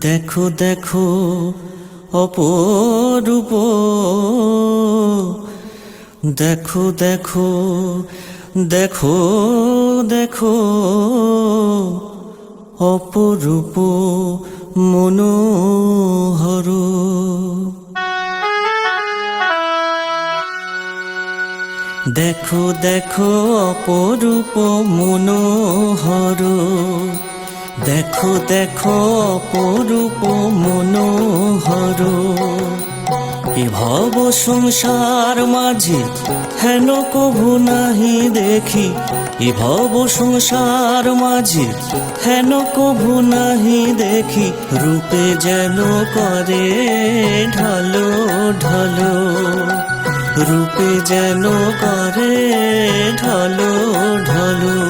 দেখো দেখো অপরূপ। দেখো দেখো দেখো দেখো অপরূপ মনোহর। দেখো দেখো অপরূপ মনোহর। দেখো দেখো অপরূপ মনোহর। এ ভব সংসার মাঝে হেন কভু নাহি দেখি। এ ভব সংসার মাঝে হেন কভু নাহি দেখি। রূপে যেন করে ঢালো ঢালো। রূপে যেন করে ঢালো ঢালো।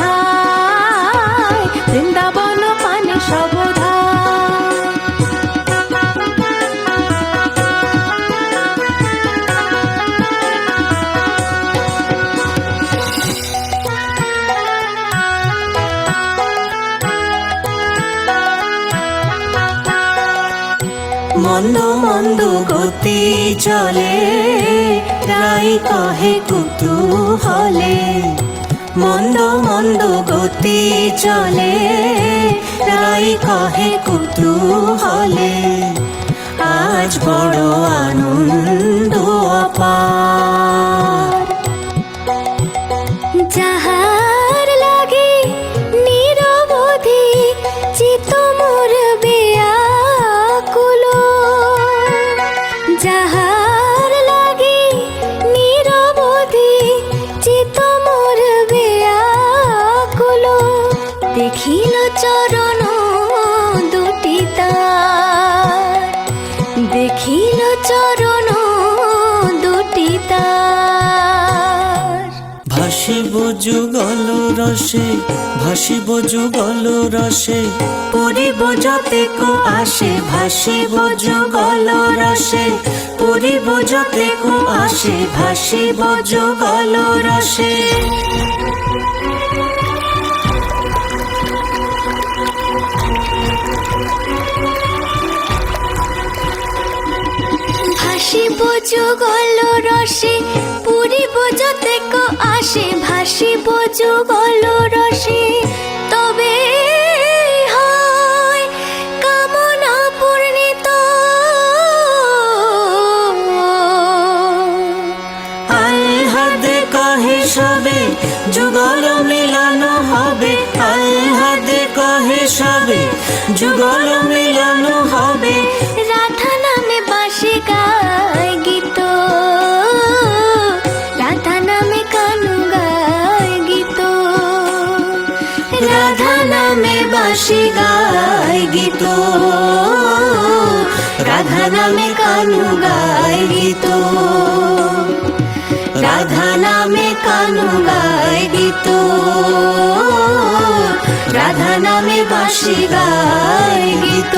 মন্দ মন্দ গতি চলে রাই কহে কুতূহলে মন্দ মন্দ গতি চলে রাই কহে কুতূহলে আজ বড় আনন্দ অপার। যাহার দেখিল চরণ দুটি তার। দেখিল চরণ দুটি তার। ভাসিব যুগল রসে ভাসিব যুগল রসে। পরিব যতে কো আসে ভাসিব যুগল রসে। পরিব যতে কো আসে ভাসিব যুগল রসে। ভাসিব যুগল রসে পুরিব যতেক আসে ভাসিব যুগল রসে। তবে হয় কামনা পূর্ণিত আল্লাদে কহে যুগল মিলানো হবে। আল্লাদে কহে সবে, যুগল মিলানো হবে। বাসি গায় গীত। রাধা নামে কানু গায় গীত। রাধা নামে কানু গায় গীত। রাধা নামে বাসি গায় গীত।